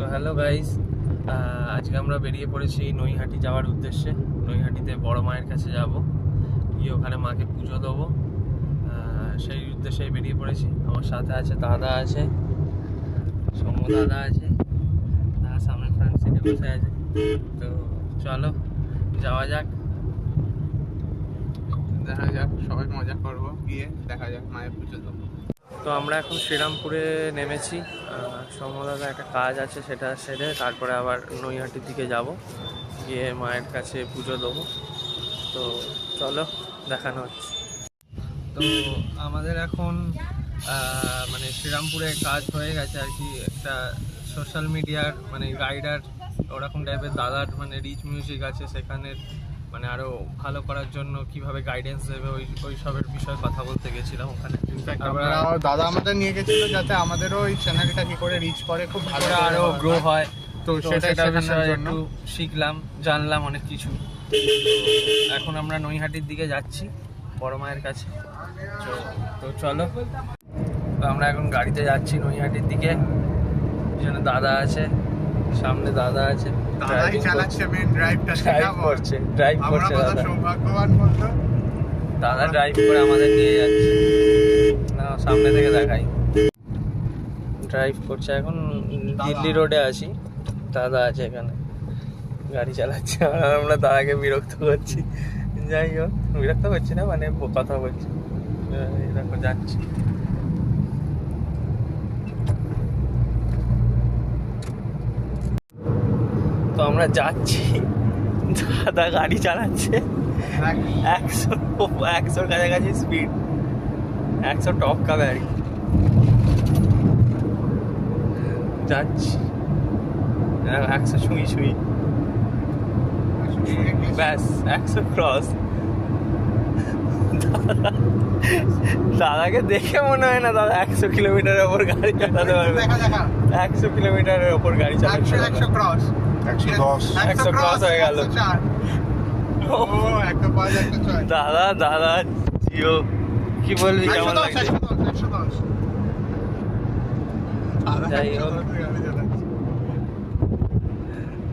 তো hello guys আজকে আমরা বেরিয়ে পড়েছি নৈহাটি যাওয়ার উদ্দেশ্যে। নৈহাটিতে বড় মায়ের কাছে যাব। গিয়ে ওখানে মাকে পুজো দেবো। সেই উদ্দেশ্যে বেরিয়ে পড়েছি। আমার সাথে আছে দাদা আছে, সৌম্য দাদা আছে দাদা সামনে ফ্রন্ট সিটে বসে আছে। তো চলো, যাওয়া যাক। দেখা যাক, সবাই মজা করব, গিয়ে দেখা যাক মায়ের পুজো দেবো। তো আমরা এখন শ্রীরামপুরে নেমেছি। সমদাদা একটা কাজ আছে সেটা সেরে তারপরে আবার নৈহাটির দিকে যাব। গিয়ে মায়ের কাছে পুজো দেবো। তো চলো, দেখানো হচ্ছে। তো আমাদের এখন মানে শ্রীরামপুরে কাজ হয়ে গেছে আর কি। একটা সোশ্যাল মিডিয়ার মানে গাইডার ওরকম টাইপের দাদার মানে রিচ মিউজিক আছে সেখানের মানে আরও ভালো করার জন্য কীভাবে গাইডেন্স দেবে ওই ওই সবের বিষয়ে কথা বলতে গেছিলাম ওখানে। ইনফ্যাক্ট আমরা- আমরা দাদা আমাদের নিয়ে গেছিল যাতে আমাদেরও ওই চ্যানেলটা কি করে রিচ করে খুব ভালো করে করে আরও গ্রো হয় তো সেটা বিষয়ে একটু শিখলাম জানলাম অনেক কিছু। এখন আমরা নৈহাটির দিকে যাচ্ছি বড় মায়ের কাছে। তো- তো চলো। তো আমরা এখন গাড়িতে যাচ্ছি নৈহাটির দিকে। পিছনে দাদা আছে সামনে দাদা আছে। দাদাই চালাচ্ছে মেন ড্রাইভটা শেখাবো করছে ড্রাইভ করছে দাদা। সৌভাগ্যবান বলতো দাদা ড্রাইভ করে আমাদের নিয়ে যাচ্ছে। না সামনে থেকে দেখাই। ড্রাইভ করছে এখন দিল্লি রোডে আছি। দাদা আছে এখানে। গাড়ি চালাচ্ছে। আর আমরা দাদাকে বিরক্ত করছি। যাই হোক বিরক্ত করছি না মানে কথা বলছি। এরকম যাচ্ছি। আমরা যাচ্ছি। দাদা গাড়ি চালাচ্ছে। একশো একশোর কাছাকাছি স্পিড একশো টপকা গাড়ি। যাচ্ছি। এরকম একশো ছুঁই ছুঁই। ব্যাস একশো ক্রস দাদাকে দেখে মনে হয় না দাদা একশো কিলোমিটারের ওপর গাড়ি চালাতে পারবে। একশো কিলোমিটারের ওপর গাড়ি চালাতে একশো ক্রস একশো দশ। একশো cross হয়ে গেল। দাদা দাদা জিও। কি বলবি কেমন লাগছে? যাই হোক।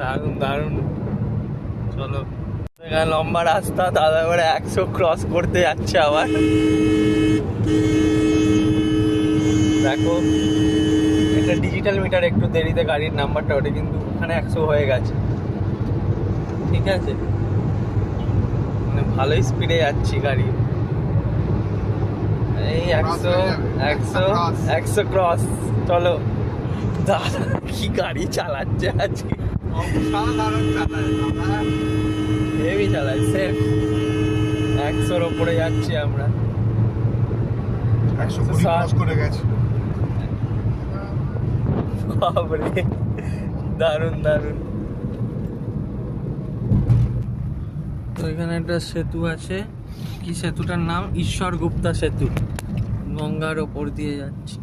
দারুণ। দারুণ চলো। এখানে লম্বা রাস্তা দাদা এবারে একশো ক্রস করতে যাচ্ছে আবার। দেখো এটা ডিজিটাল মিটার একটু দেরিতে গাড়ির নাম্বারটা ওটা কিন্তু ওখানে একশো হয়ে গেছে। ঠিক আছে? মানে ভালোই স্পিডে যাচ্ছি গাড়ি। এই একশো একশো একশো ক্রস চলো। দাদা কি গাড়ি চালাচ্ছে আজকে? চালায়। হেভি চালাই সেফ একশোর ওপরে যাচ্ছি আমরা। একশো। করে গেছে। বাবরে দারুণ দারুণ। তো এখানে একটা সেতু আছে। কি সেতুটার নাম? ঈশ্বর গুপ্তা সেতু। গঙ্গার ওপর দিয়ে যাচ্ছি।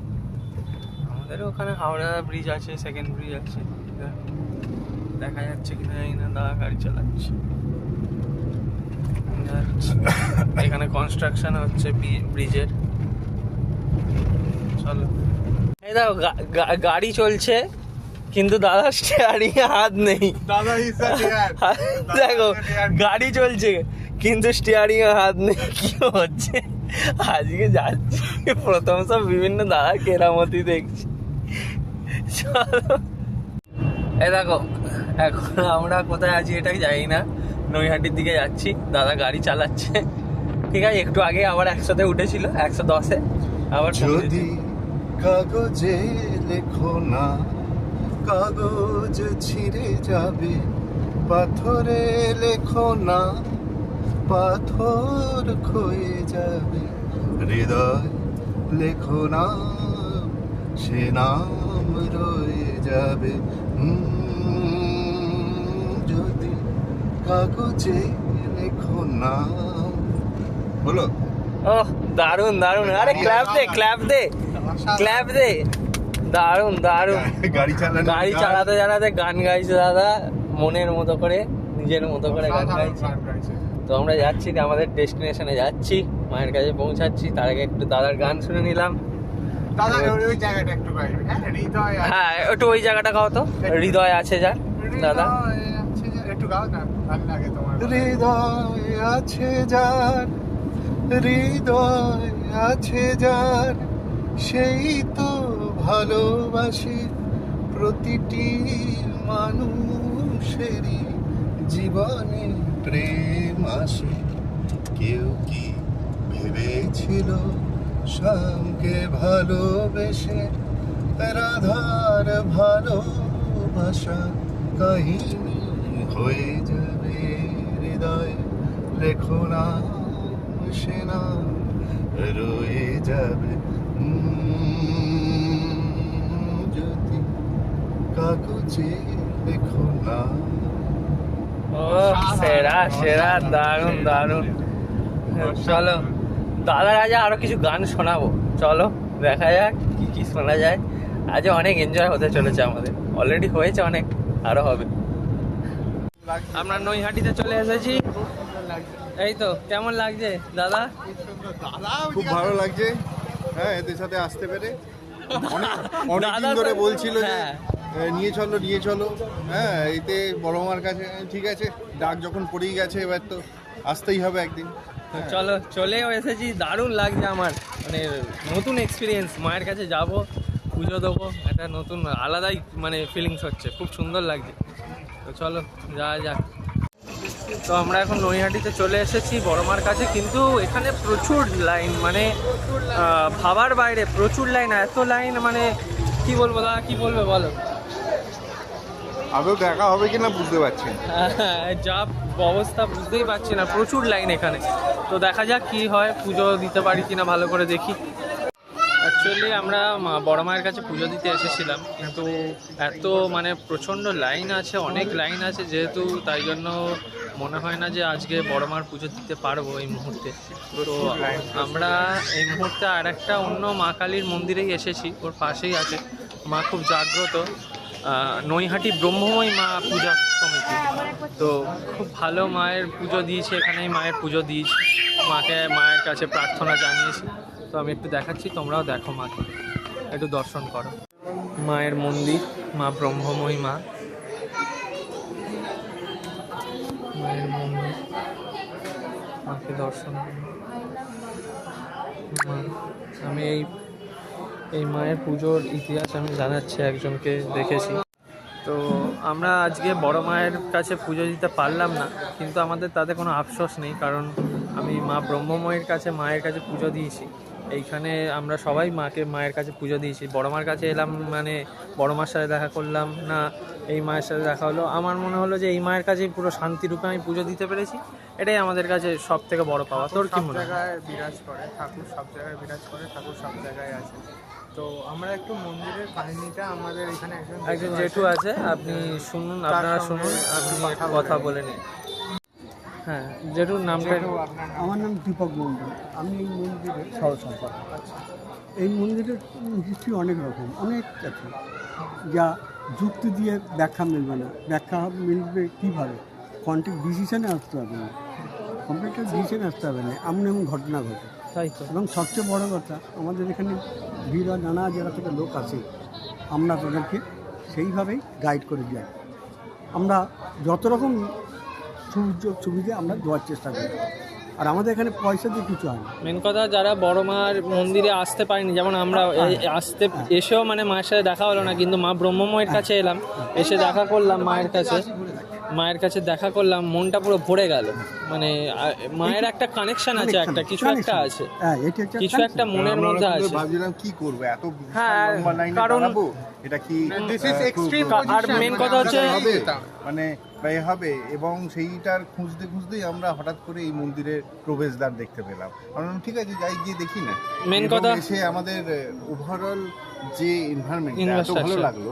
আমাদের ওখানে হাওড়া ব্রিজ আছে সেকেন্ড ব্রিজ আছে। দেখা যাচ্ছে জানি না, দাদা গাড়ি চালাচ্ছে। এখানে কনস্ট্রাকশন হচ্ছে ব্রিজের চলো। এই দেখো গাড়ি চলছে। কিন্তু দাদার স্টিয়ারিং হাত নেই। দাদা দেখো গাড়ি চলছে কিন্তু স্টিয়ারিং এ হাত নেই। কি হচ্ছে? আজকে যাচ্ছি। প্রথম সব বিভিন্ন দাদা কেরামতি দেখছি। চলো। এই দেখো এখন আমরা কোথায় আছি এটা জানি না। নৈহাটির দিকে যাচ্ছি। দাদা গাড়ি চালাচ্ছে। ঠিক আছে একটু আগে আবার একশোতে উঠেছিল একশো দশে। আবার। যদি কাগজে লেখো না। কাগজ ছিঁড়ে যাবে পাথরে লেখো না পাথর ক্ষয়ে যাবে হৃদয় লেখো না সে নাম রয়ে যাবে যদি কাগজে লেখো না বলো ওহ দারুণ দারুণ আরে ক্ল্যাপ দে ক্ল্যাপ দে ক্ল্যাপ দে দারুণ দারুণ গাড়ি চালানো গাড়ি চালাতে চালাতে গান গাইছে দাদা মনের মতো করে নিজের মতো করে গান গাইছে। তো আমরা যাচ্ছি আমাদের ডেস্টিনেশনে যাচ্ছি মায়ের কাছে পৌঁছাচ্ছি তার আগে একটু দাদার গান শুনে নিলাম। ওই ওই জায়গাটা একটু হ্যাঁ হৃদয় হ্যাঁ একটু ওই জায়গাটা গাও তো। হৃদয় আছে দাদা। যে- একটু গাও না ভালো লাগে তোমার হৃদয় আছে যার হৃদয় আছে যার সেই তো ভালোবাসে প্রতিটি মানুষেরই জীবনে প্রেম আসে। কেউ কি ভেবেছিল শ্যামকে ভালোবেসে? রাধার ভালোবাসা কাহিনী হয়ে যাবে হৃদয়। লেখো না, সে না রয়ে যাবে। সেরা সেরা দারুণ দারুণ। চলো দাদার আজ আরও কিছু গান শোনাবো। চলো দেখা যাক কি কি শোনা যায়। আজ অনেক এনজয় হতে চলেছে আমাদের। অলরেডি হয়েছে অনেক আরও হবে। আমরা নৈহাটিতে চলে এসেছি। এই তো কেমন লাগছে দাদা? খুব ভালো লাগছে। হ্যাঁ এদের সাথে আসতে পেরে। অনেক ধরে বলছিল যে হ্যাঁ। নিয়ে চলো নিয়ে চলো। হ্যাঁ এতে বড় মার কাছে ঠিক আছে ডাক যখন পড়েই গেছে এবার তো আসতেই হবে একদিন। চলো চলেও এসেছি দারুণ লাগছে আমার। মানে নতুন এক্সপিরিয়েন্স মায়ের কাছে যাব পুজো দেবো একটা নতুন আলাদাই মানে ফিলিংস হচ্ছে খুব সুন্দর লাগছে। তো চলো যাওয়া যাক। তো আমরা এখন নৈহাটিতে চলে এসেছি বড়মার কাছে কিন্তু এখানে প্রচুর লাইন মানে ভাবার বাইরে প্রচুর লাইন এত লাইন মানে কি বলব দাদা কি বলবে বলো? আদৌ দেখা হবে কিনা বুঝতে পারছি। হ্যাঁ, যা অবস্থা বুঝতেই পারছি না প্রচুর লাইন এখানে। তো দেখা যাক কি হয় পুজো দিতে পারি কিনা ভালো করে দেখি। অ্যাকচুয়ালি আমরা বড় মায়ের কাছে পুজো দিতে এসেছিলাম কিন্তু এত মানে প্রচণ্ড লাইন আছে অনেক লাইন আছে যেহেতু তাই জন্য মনে হয় না যে আজকে বড় মার পুজো দিতে পারব এই মুহূর্তে। তো আমরা এই মুহূর্তে আর একটা অন্য মা কালীর মন্দিরেই এসেছি ওর পাশেই আছে। মা খুব জাগ্রত। নৈহাটি ব্রহ্মময় মা পূজা সমিতি। তো খুব ভালো মায়ের পুজো দিয়েছে, এখানেই মায়ের পুজো দিয়েছি। মাকে, মায়ের কাছে প্রার্থনা জানিয়েছি। তো আমি একটু দেখাচ্ছি, তোমরাও দেখো মাকে। একটু দর্শন করো। মায়ের মন্দির, মা ব্রহ্মময়ী মা। মায়ের মন্দির, মাকে দর্শন আমি এই এই মায়ের পুজোর ইতিহাস আমি জানাচ্ছি, একজনকে দেখেছি। তো আমরা আজকে বড় মায়ের কাছে পুজো দিতে পারলাম না, কিন্তু আমাদের তাতে কোনো আফসোস নেই, কারণ আমি মা ব্রহ্মময়ের কাছে, মায়ের কাছে পুজো দিয়েছি। এইখানে আমরা সবাই মাকে মায়ের কাছে পুজো দিয়েছি। বড় মার কাছে এলাম মানে বড় মার সাথে দেখা করলাম। না এই মায়ের সাথে দেখা হলো। আমার মনে হলো যে এই মায়ের কাছেই পুরো শান্তিরূপে আমি পুজো দিতে পেরেছি। এটাই আমাদের কাছে সব থেকে বড় পাওয়া। তোর কি মনে হয়? জায়গায় বিরাজ করে ঠাকুর সব জায়গায় বিরাজ করে ঠাকুর সব জায়গায় আছে। তো আমরা একটু মন্দিরের কাহিনীটা আমাদের এখানে একজন একজন জেঠু আছে। আপনি শুনুন আপনারা শুনুন আপনি কথা বলে নিন। হ্যাঁ জেঠুর নামটা? আমার নাম দীপক মন্ডল আমি এই মন্দিরের সহ সম্পাদক এই মন্দিরের হিস্ট্রি অনেক রকম অনেক আছে। যা যুক্তি দিয়ে ব্যাখ্যা মিলবে না। ব্যাখ্যা মিলবে কীভাবে? কন্টেক্ট ডিসিশনে আসতে হবে না। কম্পিউটার ডিসিশনে আসতে হবে না। এমন এমন ঘটনা ঘটে। তাই তো। এবং সবচেয়ে বড় কথা আমাদের এখানে ভিড় নানা জায়গা থেকে লোক আসে। আমরা তাদেরকে সেইভাবেই গাইড করে যাই। আমরা যত রকম সুযোগ সুবিধে আমরা দেওয়ার চেষ্টা করি। আর আমাদের এখানে পয়সা দিয়ে কিছু হয় মেন কথা যারা বড় মার মন্দিরে আসতে পারেনি যেমন আমরা এই- আসতে এসেও মানে মায়ের সাথে দেখা হলো না কিন্তু মা ব্রহ্মময়ের কাছে এলাম এসে দেখা করলাম মায়ের কাছে। মায়ের কাছে দেখা করলাম মনটা পুরো ভরে গেল। মানে মায়ের একটা কানেকশন আছে একটা কিছু একটা আছে। হ্যাঁ কিছু একটা মনের মধ্যে আছে। ভাবছিলাম কি করব এত হ্যাঁ, কারণ- এটা কি আর মানে কথা হচ্ছে-। মানে ব্যয় হবে এবং সেইটার খুঁজতে খুঁজতেই আমরা হঠাৎ করে এই মন্দিরের প্রবেশদ্বার দেখতে পেলাম। আমরা ঠিক আছে যাই গিয়ে দেখি না। মেন কথা- এসে আমাদের ওভারঅল যে এনভায়রনমেন্ট এত ভালো লাগল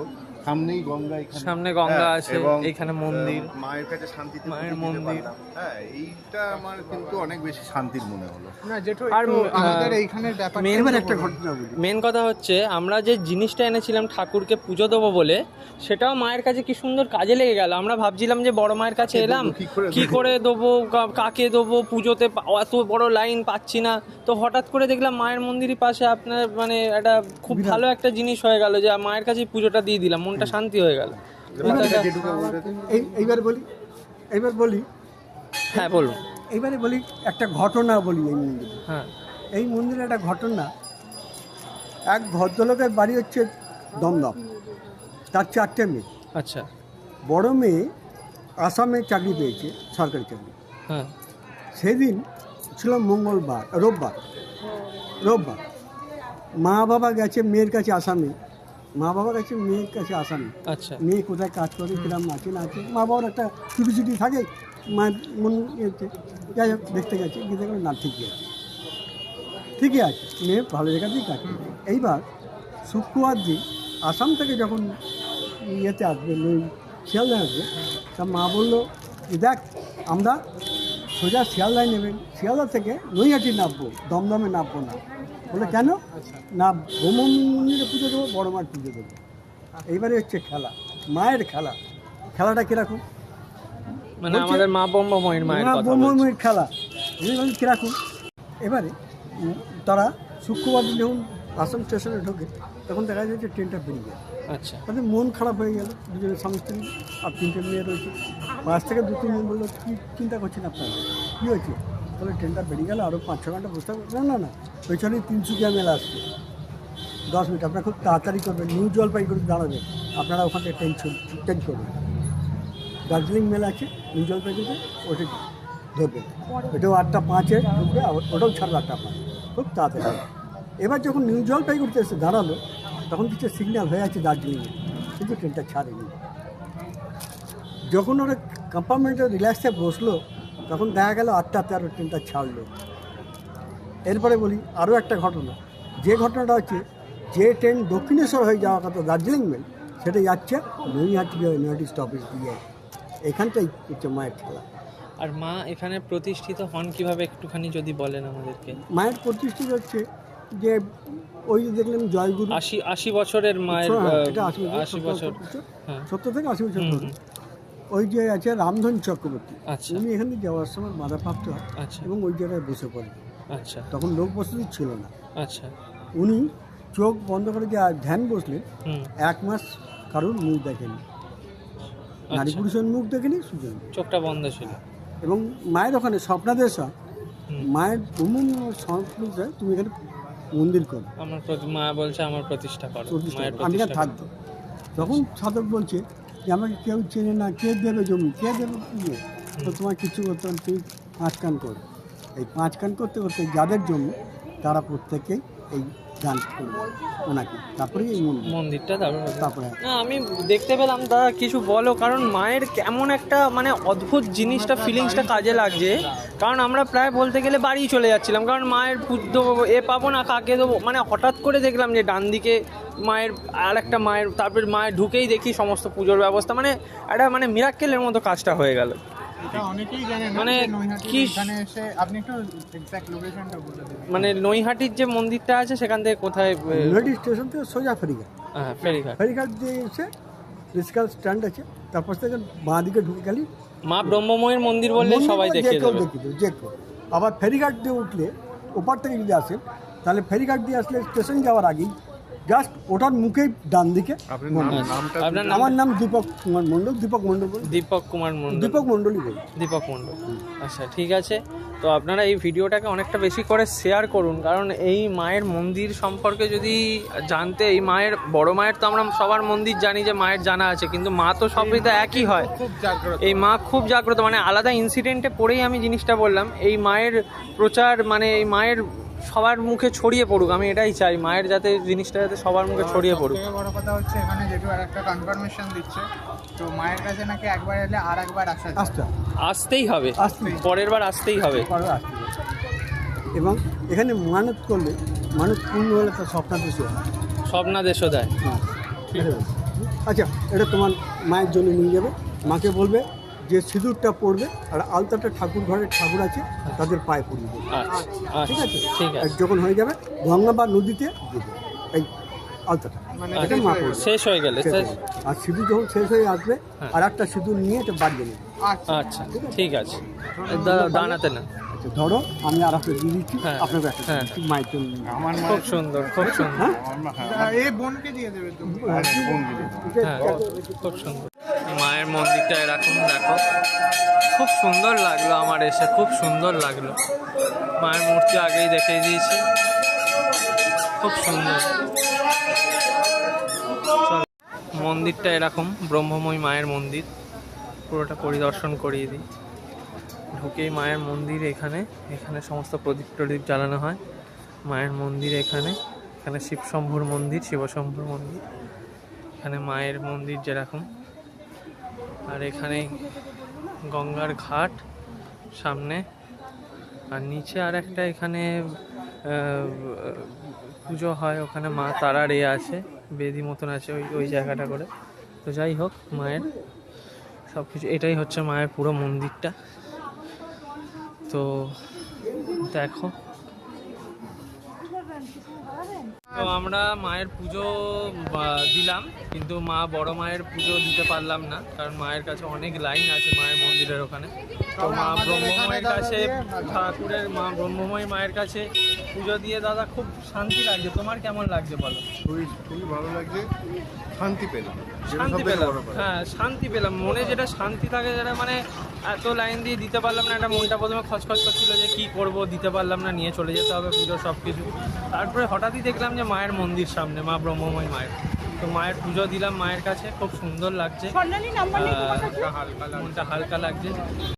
সামনেই গঙ্গা এখানে। সামনে গঙ্গা হ্যাঁ, আছে, এবং, এইখানে মন্দির। মায়ের কাছে শান্তিতে মায়ের মন্দির। হ্যাঁ এইটা আমার কিন্তু অনেক বেশি শান্তির মনে হলো। না যেটু আর, আমাদের এইখানের ব্যাপার এবার একটা ঘটনা বলি। মেন কথা হচ্ছে আমরা যে জিনিসটা এনেছিলাম ঠাকুরকে পুজো দেবো বলে সেটাও মায়ের কাছে কি সুন্দর কাজে লেগে গেল। আমরা ভাবছিলাম যে বড় মায়ের কাছে এলাম কি করে দেবো? কাকে দেবো পুজোতে এত বড় লাইন পাচ্ছি না। তো হঠাৎ করে দেখলাম মায়ের মন্দিরের পাশে আপনার মানে একটা খুব ভালো একটা জিনিস হয়ে গেল যে মায়ের কাছে পুজোটা দিয়ে দিলাম। মনটা শান্তি হয়ে গেল। এইবার বলি এইবার বলি হ্যাঁ বলুন। এইবারে বলি একটা ঘটনা বলি এই মন্দিরে। হ্যাঁ। এই মন্দিরে একটা ঘটনা এক ভদ্রলোকের বাড়ি হচ্ছে দমদম তার চারটে মেয়ে। আচ্ছা। বড় মেয়ে আসামে চাকরি পেয়েছে সরকারি চাকরি। হ্যাঁ। সেদিন ছিল মঙ্গলবার রোববার রোববার। মা বাবা গেছে মেয়ের কাছে আসামে মা বাবার কাছে মেয়ের কাছে আসামে আচ্ছা। মেয়ে কোথায় কাজ করে কিরম আছে না আছে? মা বাবার একটা ছুটি ছুটি থাকে মা মন ইয়েতে যাই হোক দেখতে গেছে গিয়ে দেখলাম না ঠিকই আছে। ঠিকই আছে মেয়ে ভালো জায়গাতেই কাজ করে। এইবার শুক্রবার দিন আসাম থেকে যখন ইয়েতে আসবে নই শিয়ালদায় আসবে তা মা বলল দেখ আমরা সোজা শিয়ালদায় নেবেন। শিয়ালদা থেকে নৈহাটি নামবো দমদমে নামবো না। বলে কেন? না ভ্রমণ মন্দিরে পুজো দেবো বড় মার পুজো দেবো। এইবারে হচ্ছে খেলা মায়ের খেলা। খেলাটা কীরকম? মানে আমাদের মা ব্রহ্মময়ের মায়ের মা কথা খেলা। আমি বলি কীরকম? এবারে তারা শুক্রবার দিন যখন আসাম স্টেশনে ঢোকে তখন দেখা যাচ্ছে ট্রেনটা বেরিয়ে গেল। আচ্ছা। তাদের মন খারাপ হয়ে গেল। দুজনের স্বামী স্ত্রী আর তিনটে মেয়ে রয়েছে। বাস থেকে দু, তিন দিন বলল, কী চিন্তা করছেন আপনারা? কী হয়েছে? তাহলে ট্রেনটা বেরিয়ে গেল আরও পাঁচ, ছ ঘণ্টা বসতে হবে না না পেছনেই তিনসুকিয়া মেলা আসছে দশ মিনিট, আপনারা খুব তাড়াতাড়ি করবেন, নিউ জলপাইগুড়ি দাঁড়াবেন। আপনারা ওখান থেকে ট্রেন করবেন। দার্জিলিং মেলা আছে, নিউ জলপাইগুড়িতে, ওটা ধরবে ওটাও আটটা পাঁচে ঢুকবে ওটাও ছাড়বে আটটা পাঁচ। খুব তাড়াতাড়ি। এবার যখন নিউ জলপাইগুড়িতে এসে দাঁড়াল, তখন কিছু সিগন্যাল হয়ে আছে দার্জিলিংয়ে, কিন্তু ট্রেনটা ছাড়েনি। যখন ওরা কম্পার্টমেন্টে রিল্যাক্সে বসল তখন দেখা গেল আটটা তেরো ট্রেনটা ছাড়লো। এরপরে বলি আরও একটা ঘটনা। যে ঘটনাটা হচ্ছে যে ট্রেন দক্ষিণেশ্বর হয়ে যাওয়া কথা দার্জিলিং মেল সেটা যাচ্ছে নৈহাটি নৈহাটি স্টপেজ দিয়ে। এখানটাই হচ্ছে মায়ের খেলা। আর মা এখানে প্রতিষ্ঠিত হন কীভাবে একটুখানি যদি বলেন আমাদেরকে? মায়ের প্রতিষ্ঠিত হচ্ছে যে ওই যে দেখলেন জয়গুরু। আশি আশি বছরের মায়ের হ্যাঁ, আশি বছর, সত্তর। হ্যাঁ। সত্তর থেকে আশি বছর ওই যে আছে রামধন চক্রবর্তী। আচ্ছা। উনি এখানে যাওয়ার সময় বাধাপ্রাপ্ত হয় আচ্ছা। এবং ওই জায়গায় বসে পড়ে আচ্ছা। তখন লোক বসতি ছিল না। আচ্ছা। উনি চোখ বন্ধ করে যে ধ্যান বসলেন এক মাস কারোর মুখ দেখেনি। নারী আচ্ছা পুরুষের মুখ দেখেনি সুযোগ চোখটা বন্ধ ছিল। এবং মায়ের ওখানে স্বপ্নাদেশ হয়। মায়ের উমুন স্বপ্ন তুমি এখানে মন্দির করো। আমার মা বলছে আমার প্রতিষ্ঠা করো। আমি থাকব তখন সাধক বলছে যে আমাকে কেউ চেনে না কে দেবে জমি কে দেবে পুজো তো তোমার কিছু করতে তুমি পাঁচ কান করো। এই পাঁচ কান করতে করতে যাদের জমি তারা প্রত্যেকেই এই গান করবে ওনাকে। তারপরেই এই মন্দির। মন্দিরটা তারপর তারপরে না আমি দেখতে পেলাম দাদা কিছু বলো কারণ মায়ের কেমন একটা মানে অদ্ভুত জিনিসটা ফিলিংসটা কাজে লাগছে। কারণ আমরা প্রায় বলতে গেলে বাড়ি চলে যাচ্ছিলাম। কারণ মায়ের পুজো এ পাবো না কাকে দেবো? মানে হঠাৎ করে দেখলাম যে ডান দিকে মায়ের আর একটা মায়ের তারপর মায়ের ঢুকেই দেখি সমস্ত পুজোর ব্যবস্থা। মানে একটা মানে মিরাক্কেলের মতো কাজটা হয়ে গেল। এটা অনেকেই জানে মানে নৈহাটির কি- আপনি একটু এক্সাক্ট লোকেশনটা বলে মানে নৈহাটির যে মন্দিরটা আছে সেখান থেকে কোথায় রেডি স্টেশন থেকে সোজা ফেরিঘাট। হ্যাঁ ফেরিঘাট। ফেরিঘাট দিয়ে এসে রিক্সার স্ট্যান্ড আছে। তারপর থেকে বাঁ দিকে ঢুকে গেলি মা ব্রহ্মময়ের মন্দির বললে সবাই দেখিয়ে দেবে, যে কেউ। আবার ফেরিঘাট দিয়ে উঠলে ওপার থেকে যদি আসেন তাহলে ফেরিঘাট দিয়ে আসলে স্টেশন যাওয়ার আগেই জাস্ট ওটার মুখেই ডান দিকে নাম- আপনার আমার নাম দীপক কুমার মণ্ডল দীপক মণ্ডল বলি দীপক কুমার মন্ডল। দীপক মণ্ডলই বলি দীপক মণ্ডল আচ্ছা ঠিক আছে। তো আপনারা এই ভিডিওটাকে অনেকটা বেশি করে শেয়ার করুন কারণ এই মায়ের মন্দির সম্পর্কে যদি জানতে এই মায়ের বড় মায়ের তো আমরা সবার মন্দির জানি যে মায়ের জানা আছে কিন্তু মা তো সবই তো একই হয়। খুব জাগ্রত। এই মা খুব জাগ্রত মানে আলাদা ইনসিডেন্টে পড়েই আমি জিনিসটা বললাম এই মায়ের প্রচার মানে এই মায়ের সবার মুখে ছড়িয়ে পড়ুক আমি এটাই চাই মায়ের যাতে জিনিসটা যাতে সবার মুখে ছড়িয়ে পড়ুক। বড় কথা হচ্ছে এখানে যেটু আর একটা কনফার্মেশন দিচ্ছে। তো মায়ের কাছে নাকি একবার এলে আর একবার আসা আসতে আসতেই হবে। পরের বার আসতেই হবে। এবং এখানে মানত করলে মানুষ পূর্ণ হলে তার হয় স্বপ্নাদেশও দেয়। হ্যাঁ? আচ্ছা এটা তোমার মায়ের জন্য নিয়ে যাবে। মাকে বলবে যে সিঁদুরটা পড়বে আর আলতাটা ঠাকুর ঘরের ঠাকুর আছে তাদের পায়ে পড়িয়ে দেবে। আচ্ছা ঠিক আছে? ঠিক যখন হয়ে যাবে গঙ্গা বা নদীতে দেবে এই আলতাটা। মানে মা পড়বে শেষ হয়ে গেলে। আর সিঁদুর যখন শেষ হয়ে আসবে হ্যাঁ। আর একটা সিঁদুর নিয়ে এটা বাড়িয়ে নেবে। আচ্ছা। আচ্ছা ঠিক আছে? দাঁড়াতে না? আচ্ছা ধরো আমি আর একটা দিয়ে দিচ্ছি হ্যাঁ, আপনাকে একটা হ্যাঁ। মায়ের জন্য আমার খুব সুন্দর খুব সুন্দর। হ্যাঁ? আমার হ্যাঁ আহ, এ বোনকে দিয়ে দেবে। খুব সুন্দর। মায়ের মন্দিরটা এরকম দেখো। খুব সুন্দর লাগল আমার এসে, খুব সুন্দর লাগল। মায়ের মূর্তি আগেই দেখিয়ে দিয়েছি। খুব সুন্দর। মন্দিরটা এরকম, ব্রহ্মময় মায়ের মন্দির। পুরোটা পরিদর্শন করিয়ে দিই। ঢুকেই মায়ের মন্দির এখানে। এখানে সমস্ত প্রদীপ টদীপ জ্বালানো হয়। মায়ের মন্দির এখানে। এখানে শিবশম্ভুর মন্দির শিবশম্ভুর মন্দির। এখানে মায়ের মন্দির যেরকম। আর এখানে গঙ্গার ঘাট সামনে। আর নিচে আর একটা এখানে পুজো হয়, ওখানে মা তারার এ আছে, বেদি মতন আছে ওই ওই জায়গাটা করে। তো যাই হোক, মায়ের সব কিছু এটাই হচ্ছে মায়ের পুরো মন্দিরটা। তো দেখো তো আমরা মায়ের পুজো দিলাম, কিন্তু মা বড় মায়ের পুজো দিতে পারলাম না, কারণ মায়ের কাছে অনেক লাইন আছে মায়ের মন্দিরের ওখানে। তো মা ব্রহ্মময়ের কাছে ঠাকুরের মা ব্রহ্মময় মায়ের কাছে পুজো দিয়ে দাদা খুব শান্তি লাগছে। তোমার কেমন লাগছে বলো? খুবই খুবই ভালো লাগছে। শান্তি পেলাম। শান্তি পেলাম। হ্যাঁ শান্তি পেলাম। মনে যেটা শান্তি থাকে যেটা মানে এত লাইন দিয়ে দিতে পারলাম না। একটা মনটা প্রথমে খচখচ করছিল যে কি করব দিতে পারলাম না নিয়ে চলে যেতে হবে পুজো সব কিছু তারপরে হঠাৎই দেখলাম যে মায়ের মন্দির সামনে মা ব্রহ্মময় মায়ের। তো মায়ের পুজো দিলাম মায়ের কাছে। খুব সুন্দর লাগছে। মনটা হালকা লাগছে।